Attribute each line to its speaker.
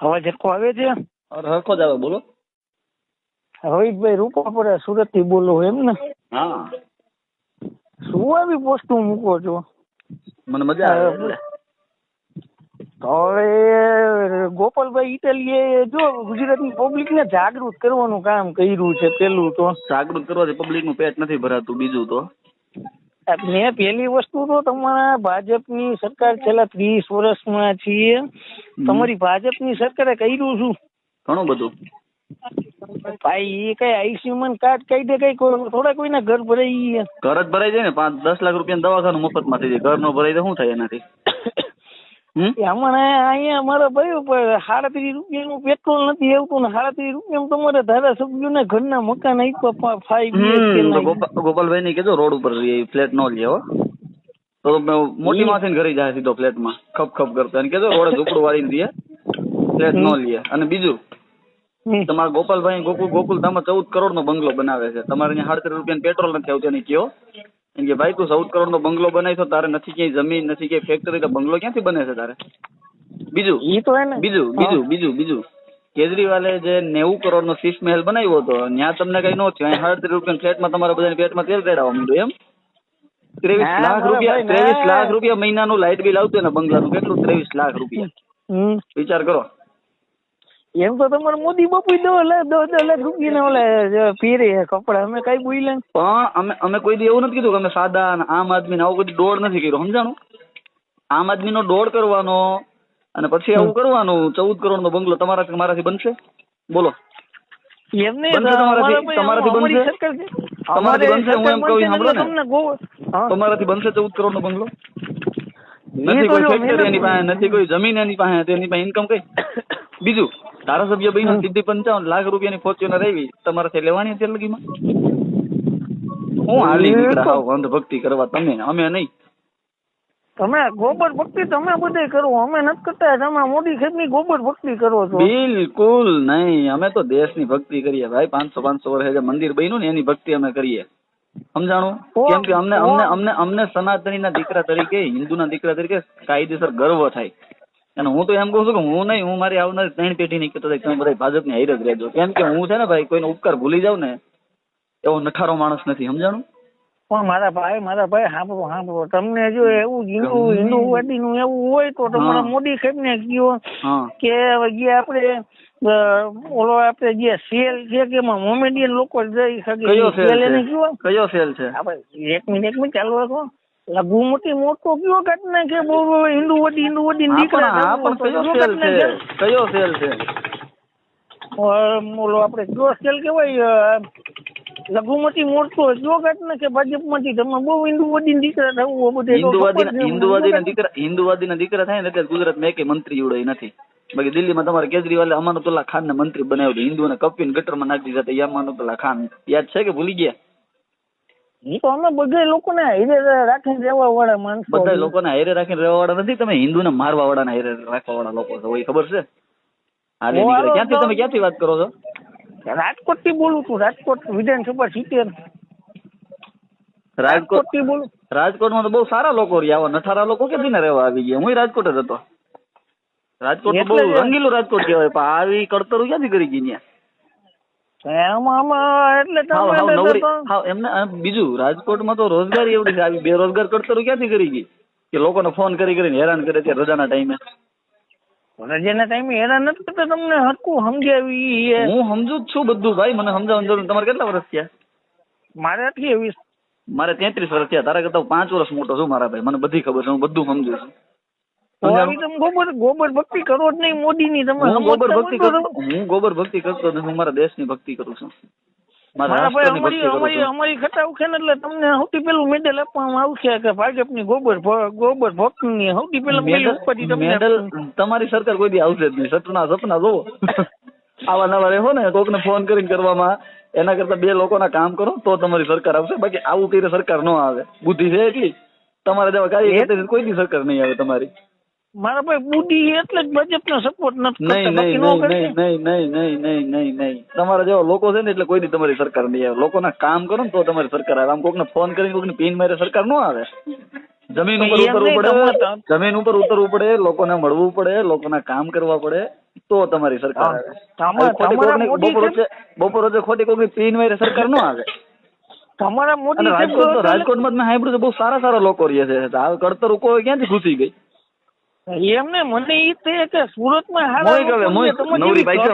Speaker 1: અવાજ હરખો આવે છે?
Speaker 2: હરખો જ આવે બોલો.
Speaker 1: હવીશભાઈ રૂપાપુરા સુરતથી બોલો એમ ને?
Speaker 2: હા.
Speaker 1: શું આવી પોસ્ટ મૂકો છો?
Speaker 2: મને મજા આવે
Speaker 1: તો હવે ગોપાલભાઈ ઇટાલીએ જો ગુજરાતની પબ્લિક ને જાગૃત કરવાનું કામ કર્યું છે પેલું તો.
Speaker 2: જાગૃત કરવાથી પબ્લિકનું પેટ નથી ભરાતું બીજું તો.
Speaker 1: મેં પેલી વસ્તુ તો તમારા ભાજપની સરકાર છેલ્લા ત્રીસ વર્ષમાં છીએ. તમારી ભાજપની સરકારે કર્યું શું?
Speaker 2: ઘણું બધું.
Speaker 1: ભાઈ એ કઈ આયુષ્યમાન કાર્ડ કઈ દે કઈ થોડા કોઈના ઘર ભરાઈ
Speaker 2: ઘર જ ભરાઈ જાય ને પાંચ દસ લાખ રૂપિયા દવાખાનું મફતમાં થઈ જાય. ઘર નો ભરાઈ તો શું થાય એનાથી?
Speaker 1: હમણાં અહીંયા અમારા ભાઈ સાડત્રીસ રૂપિયાનું પેટ્રોલ નથી આવતું ને સાડત્રીસ રૂપિયામાં તમારે ધારાસભ્યોને ઘરના મકાન આપ્યા ફાઈવ
Speaker 2: હમ તો ગોપા- ગોપાલભાઈ ને કીધું રોડ ઉપર ફ્લેટ નો લેવો તો મોટી માથે ઘરે જાય સીધો ફ્લેટમાં ખપ ખપ કરતો. અને કીધું રોડે ઝૂંપડું વાળી દે ફ્લેટ નો લે અને બીજું તમારા ગોપાલભાઈ ગોકુલ ગોકુલધામમાં ચૌદ કરોડ નો બંગલો બનાવે છે. તમારે અહીંયા સાડત્રીસ રૂપિયા પેટ્રોલ નથી આવતું એને કયો કે ભાઈ તું ચૌદ કરોડ નો બંગલો બનાવી તો તારે નથી ક્યાંય જમીન નથી ક્યાંય ફેક્ટરી તો બંગલો ક્યાંથી બને છે તારે? બીજું
Speaker 1: ઈ તો
Speaker 2: બીજું બીજું બીજું બીજું. કેજરીવાલે જે નેવું કરોડ નો શીશ મહેલ બનાવ્યો હતો ત્યાં તમને કઈ નો થયું. અહીં સાડત્રીસ રૂપિયા ફ્લેટમાં તમારા બધા પેટમાં તેલ તેડાવવા માંડ્યું એમ? ત્રેવીસ લાખ રૂપિયા ત્રેવીસ લાખ રૂપિયા મહિનાનું લાઇટ બિલ આવતું ને બંગલાનું કેટલું? ત્રેવીસ લાખ રૂપિયા. વિચાર કરો.
Speaker 1: એમ તો તમારે મોદી બાપુ દો લાખ દો દો લાખ રૂપિયા ઓલે જે કપડા. અમે કઈ બોલ્યા ને?
Speaker 2: પણ અમે અમે કોઈ દી એવું નથી કીધું કે અમે સાદા આમ આદમી ને આવું કદી દોડ નથી કર્યો. સમજાણું? આમ આદમી નો દોડ કરવાનો અને પછી આવું કરવાનું ચૌદ કરોડ નો બંગલો તમારાથી મારાથી બનશે? બોલો.
Speaker 1: એમ નહીં
Speaker 2: તમારાથી- તમારાથી બનશે? તમારાથી બનશે? હું એમ કહું સાંભળો ને. તમારાથી બનશે ચૌદ કરોડ નો બંગલો નથી કોઈ ફેક્ટરી એની પાસે નથી કોઈ જમીન એની પાસે તેની પાસે ઇન્કમ કઈ? બીજું? ધારાસભ્ય બન્યો સીધી પંચાવન લાખ રૂપિયાની ફોર્ચ્યુનર આવી તમારાથી લેવાની અત્યાર લગીમાં હું હાલી નીકળ્યા
Speaker 1: તો-
Speaker 2: હાવ અંધભક્તિ કરવા તમે અમે નહીં.
Speaker 1: તમે ગોબર ભક્તિ તમે બધે કરો અમે નથી કરતા. તમે મોદી ખેતની ગોબર ભક્તિ કરો છો.
Speaker 2: બિલકુલ નહીં. અમે તો દેશની ભક્તિ કરીએ ભાઈ. પાંચસો પાંચસો વર્ષે મંદિર બન્યું ને એની ભક્તિ અમે કરીએ. સમજાણું? કેમ કે અમને. અમને અમને અમને સનાતનીના દીકરા તરીકે હિન્દુના દીકરા તરીકે કાયદેસર ગર્વ થાય. અને હું તો એમ કહું છું કે હું નહીં હું મારી આવનારી ત્રણ પેઢી નહીં કહેતો તમે બધા ભાજપની હાઈર જ રહેજો. કેમ કે હું છે ને ભાઈ કોઈનો ઉપકાર ભૂલી જાઉં ને એવો નઠારો માણસ નથી સમજાણું?
Speaker 1: પણ મારા ભાઈ મારા ભાઈ સાંભળો સાંભળો. તમને જો એવું હિન્દુ હિન્દુવાદી નું એવું હોય તો તમારા મોદી સાહેબ ને કયો કે જે આપણે અ, ઓલો આપણે જે સેલ છે કે એમાં મોમેડિયન લોકો જઈ શકે. સેલ
Speaker 2: સેલ
Speaker 1: એને કયો?
Speaker 2: કયો સેલ છે?
Speaker 1: આપણે એક મિનિટ એક મિનિટ ચાલુ રાખો. લઘુ મોટી કયો નાખે બહુ હિન્દુ હિન્દુવાદી હિન્દુ
Speaker 2: હા
Speaker 1: દીકરા
Speaker 2: હા પણ કયો સેલ છે? કયો સેલ છે?
Speaker 1: ઓલો આપણે કયો સેલ કેવાય લઘુમતી મોરચો જો કાઢ નાખે ભાજપમાંથી તમે બહુ હિન્દુવાદી દીકરા થવું બધે
Speaker 2: હિન્દુવાદીના હિન્દુવાદીના દીકરા હિન્દુવાદીના દીકરા થાય ને અત્યારે ગુજરાત મેં કઈ મંત્રી ઉડે નથી. બાકી દિલ્હીમાં તમારે કેજરીવાલે અમાનતુલ્લા ખાનને મંત્રી બનાવ્યો હિન્દુ હિન્દુઓને કપીને ગટરમાં નાખી દીધા એ ખાન. યાદ છે કે ભૂલી ગયા?
Speaker 1: એ તો અમે બધા લોકોને હિરે રાખીને રહેવા વાળા માણસો.
Speaker 2: બધા લોકોને હારે રાખીને રહેવા વાળા નથી. તમે હિન્દુને મારવા હારે રાખવા વાળા લોકો છો એ ખબર છે? હાલે નીકળે ક્યાંથી તમે ક્યાંથી વાત કરો છો?
Speaker 1: રાજકોટથી બોલું છું. રાજકોટ વિધાનસભા સિત્તેર
Speaker 2: રાજકોટ
Speaker 1: રાજકોટથી બોલું.
Speaker 2: રાજકોટમાં તો બહુ સારા લોકો રહ્યા. આવા નઠારા લોકો ક્યાંથી ને રહેવા આવી ગયા? હું રાજકોટ જ હતો. રાજકોટ બહુ રંગીલું રાજકોટ કહેવાય. પણ આવી કડતરું ક્યાંથી કરી ગઈ ત્યાં? બીજું રાજકોટમાં તો રોજગારી એવડી છે. આવી બેરોજગાર કડતરું ક્યાંથી કરી ગઈ? કે લોકોને ફોન કરી કરીને હેરાન કરે છે રજાના ટાઈમે?
Speaker 1: રજાના ટાઈમે હેરાન નથી કરતા તમને હરકું સમજાવી.
Speaker 2: હું. સમજુ જ છું બધું ભાઈ મને સમજાવવાની જરૂર તમારે કેટલા વર્ષ થયા?
Speaker 1: મારે અઠ્યાવીસ.
Speaker 2: મારે તેત્રીસ વર્ષ થયા. તારા કરતા પાંચ વર્ષ મોટો છું મારા ભાઈ. મને બધી ખબર છે હું બધું સમજુ છું
Speaker 1: તો
Speaker 2: સમજાણું?
Speaker 1: આવી તમે ગોબર ભક્તિ કરો જ નહીં મોદીની તમે
Speaker 2: હું ગોબર ભક્તિ કરતો હું ગોબર ભક્તિ કરતો નથી હું મારા
Speaker 1: ભાઈ
Speaker 2: રાષ્ટ્રની ભક્તિ કરું છું.
Speaker 1: અમારી ખટા ઉખેન એટલે તમને સૌથી પેલું મેડલ આપવામાં આવશે કે ભાજપની ગોબર ગોબર ભક્તની સૌથી પેલા
Speaker 2: મેડલ તમારી સરકાર કોઈ દી આવશે જ નહીં. સપના સપના જોવો. આવા નવા રહેવો ને કોકને ફોન કરીને કરવામાં. એના કરતા બે લોકોના કામ કરો તો તમારી સરકાર આવશે. બાકી આવું કરીને સરકાર ન આવે. બુદ્ધિ છે એટલી. તમારા જેવા કાર્ય કોઈ સરકાર નહીં આવે તમારી.
Speaker 1: મારા ભાઈ બુડી એટલે જ ભાજપનો સપોર્ટ નથી
Speaker 2: નહીં નહીં નહીં નહીં નહીં નહીં તમારા જેવા લોકો છે ને એટલે કોઈ દી તમારી સરકાર નહીં આવે. લોકોના કામ કરો ને તો તમારી સરકાર આવે. આમ કોકને ફોન કરીને કોકને પીન મારે સરકાર ન આવે. જમીન ઉપર ઉતરવું પડે જમીન ઉપર ઉતરવું પડે લોકોને મળવું પડે લોકોના કામ કરવા પડે તો તમારી સરકાર આવે. બપોર વચ્ચે ખોટી કોકની પીન મારે સરકાર નો આવે.
Speaker 1: તમારા મોટી
Speaker 2: રાજકોટમાં રાજકોટમાં મેં સાંભળ્યું બહુ સારા સારા લોકો રહે છે. આ કડતર લોકો ક્યાંથી ઘૂસી ગઈ?
Speaker 1: એમને મને ઈ તે કે સુરતમાં હારા મોય
Speaker 2: ગવે
Speaker 1: મોય
Speaker 2: નવરી ભાઈ